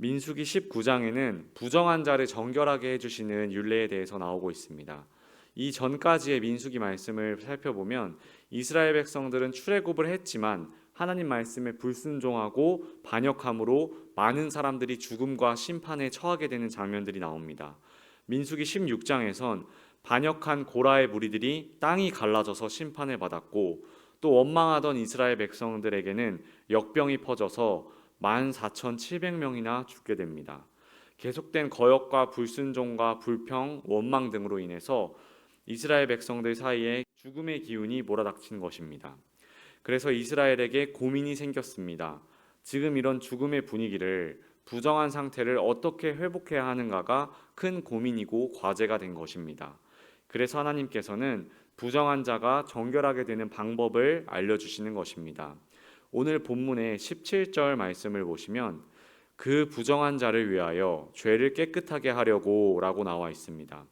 민수기 19장에는 부정한 자를 정결하게 해주시는 율례에 대해서 나오고 있습니다. 이 전까지의 민수기 말씀을 살펴보면 이스라엘 백성들은 출애굽을 했지만 하나님 말씀에 불순종하고 반역함으로 많은 사람들이 죽음과 심판에 처하게 되는 장면들이 나옵니다. 민수기 16장에선 반역한 고라의 무리들이 땅이 갈라져서 심판을 받았고 또 원망하던 이스라엘 백성들에게는 역병이 퍼져서 14,700명이나 죽게 됩니다. 계속된 거역과 불순종과 불평, 원망 등으로 인해서 이스라엘 백성들 사이에 죽음의 기운이 몰아닥친 것입니다. 그래서 이스라엘에게 고민이 생겼습니다. 지금 이런 죽음의 분위기를 부정한 상태를 어떻게 회복해야 하는가가 큰 고민이고 과제가 된 것입니다. 그래서 하나님께서는 부정한 자가 정결하게 되는 방법을 알려주시는 것입니다. 오늘 본문의 17절 말씀을 보시면 그 부정한 자를 위하여 죄를 깨끗하게 하려고 라고 나와 있습니다.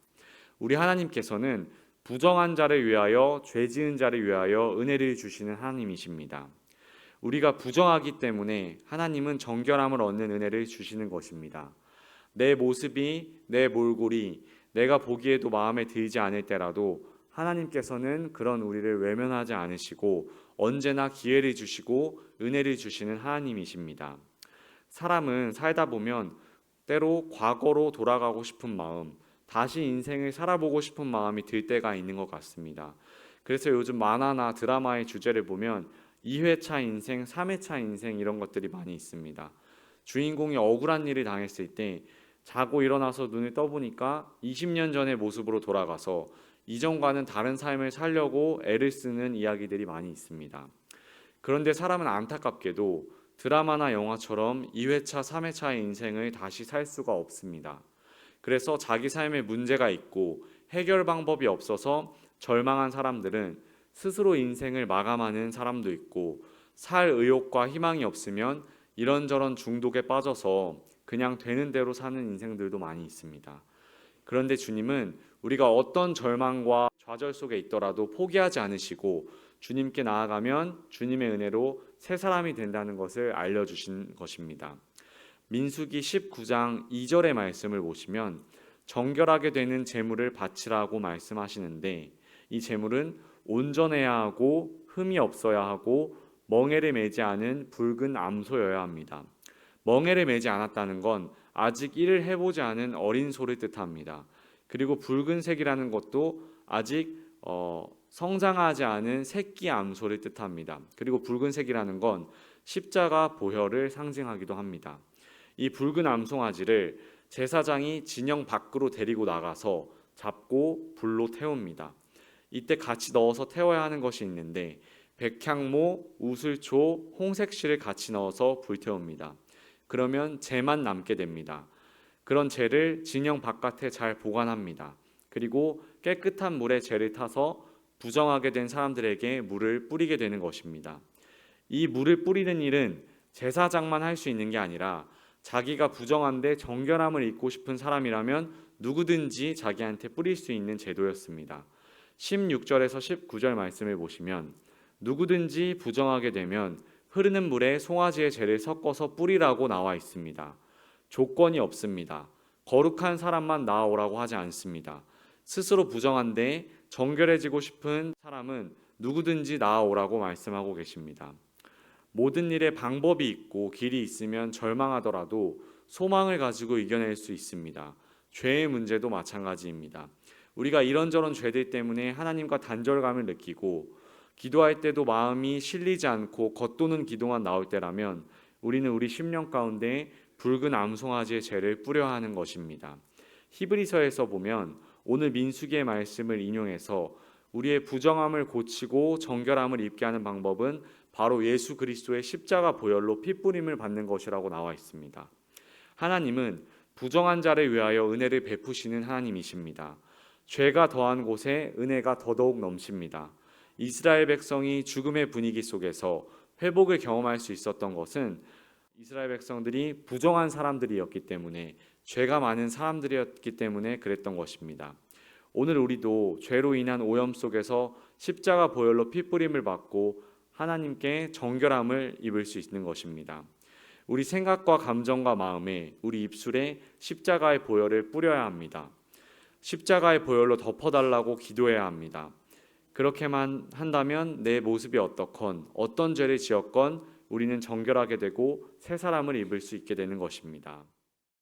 우리 하나님께서는 부정한 자를 위하여 죄 지은 자를 위하여 은혜를 주시는 하나님이십니다. 우리가 부정하기 때문에 하나님은 정결함을 얻는 은혜를 주시는 것입니다. 내 모습이 내 몰골이 내가 보기에도 마음에 들지 않을 때라도 하나님께서는 그런 우리를 외면하지 않으시고 언제나 기회를 주시고 은혜를 주시는 하나님이십니다. 사람은 살다 보면 때로 과거로 돌아가고 싶은 마음, 다시 인생을 살아보고 싶은 마음이 들 때가 있는 것 같습니다. 그래서 요즘 만화나 드라마의 주제를 보면 2회차 인생, 3회차 인생 이런 것들이 많이 있습니다. 주인공이 억울한 일을 당했을 때 자고 일어나서 눈을 떠보니까 20년 전의 모습으로 돌아가서 이전과는 다른 삶을 살려고 애를 쓰는 이야기들이 많이 있습니다. 그런데 사람은 안타깝게도 드라마나 영화처럼 2회차, 3회차의 인생을 다시 살 수가 없습니다. 그래서 자기 삶에 문제가 있고 해결 방법이 없어서 절망한 사람들은 스스로 인생을 마감하는 사람도 있고 살 의욕과 희망이 없으면 이런저런 중독에 빠져서 그냥 되는 대로 사는 인생들도 많이 있습니다. 그런데 주님은 우리가 어떤 절망과 좌절 속에 있더라도 포기하지 않으시고 주님께 나아가면 주님의 은혜로 새 사람이 된다는 것을 알려주신 것입니다. 민수기 19장 2절의 말씀을 보시면 정결하게 되는 제물을 바치라고 말씀하시는데 이 제물은 온전해야 하고 흠이 없어야 하고 멍에를 매지 않은 붉은 암소여야 합니다. 멍에를 매지 않았다는 건 아직 일을 해보지 않은 어린 소를 뜻합니다. 그리고 붉은색이라는 것도 아직 어, 성장하지 않은 새끼 암소를 뜻합니다. 그리고 붉은색이라는 건 십자가 보혈을 상징하기도 합니다. 이 붉은 암송아지를 제사장이 진영 밖으로 데리고 나가서 잡고 불로 태웁니다. 이때 같이 넣어서 태워야 하는 것이 있는데 백향모, 우슬초, 홍색실을 같이 넣어서 불태웁니다. 그러면 재만 남게 됩니다. 그런 재를 진영 바깥에 잘 보관합니다. 그리고 깨끗한 물에 재를 타서 부정하게 된 사람들에게 물을 뿌리게 되는 것입니다. 이 물을 뿌리는 일은 제사장만 할 수 있는 게 아니라 자기가 부정한데 정결함을 입고 싶은 사람이라면 누구든지 자기한테 뿌릴 수 있는 제도였습니다. 16절에서 19절 말씀을 보시면 누구든지 부정하게 되면 흐르는 물에 송아지의 재를 섞어서 뿌리라고 나와 있습니다. 조건이 없습니다. 거룩한 사람만 나아오라고 하지 않습니다. 스스로 부정한데 정결해지고 싶은 사람은 누구든지 나아오라고 말씀하고 계십니다. 모든 일에 방법이 있고 길이 있으면 절망하더라도 소망을 가지고 이겨낼 수 있습니다. 죄의 문제도 마찬가지입니다. 우리가 이런저런 죄들 때문에 하나님과 단절감을 느끼고 기도할 때도 마음이 실리지 않고 겉도는 기도만 나올 때라면 우리는 우리 심령 가운데 붉은 암송아지의 죄를 뿌려 하는 것입니다. 히브리서에서 보면 오늘 민수기의 말씀을 인용해서 우리의 부정함을 고치고 정결함을 입게 하는 방법은 바로 예수 그리스도의 십자가 보혈로 핏부림을 받는 것이라고 나와 있습니다. 하나님은 부정한 자를 위하여 은혜를 베푸시는 하나님이십니다. 죄가 더한 곳에 은혜가 더더욱 넘칩니다. 이스라엘 백성이 죽음의 분위기 속에서 회복을 경험할 수 있었던 것은 이스라엘 백성들이 부정한 사람들이었기 때문에 죄가 많은 사람들이었기 때문에 그랬던 것입니다. 오늘 우리도 죄로 인한 오염 속에서 십자가 보혈로 핏부림을 받고 하나님께 정결함을 입을 수 있는 것입니다. 우리 생각과 감정과 마음에 우리 입술에 십자가의 보혈을 뿌려야 합니다. 십자가의 보혈로 덮어달라고 기도해야 합니다. 그렇게만 한다면 내 모습이 어떻건 어떤 죄를 지었건 우리는 정결하게 되고 새 사람을 입을 수 있게 되는 것입니다.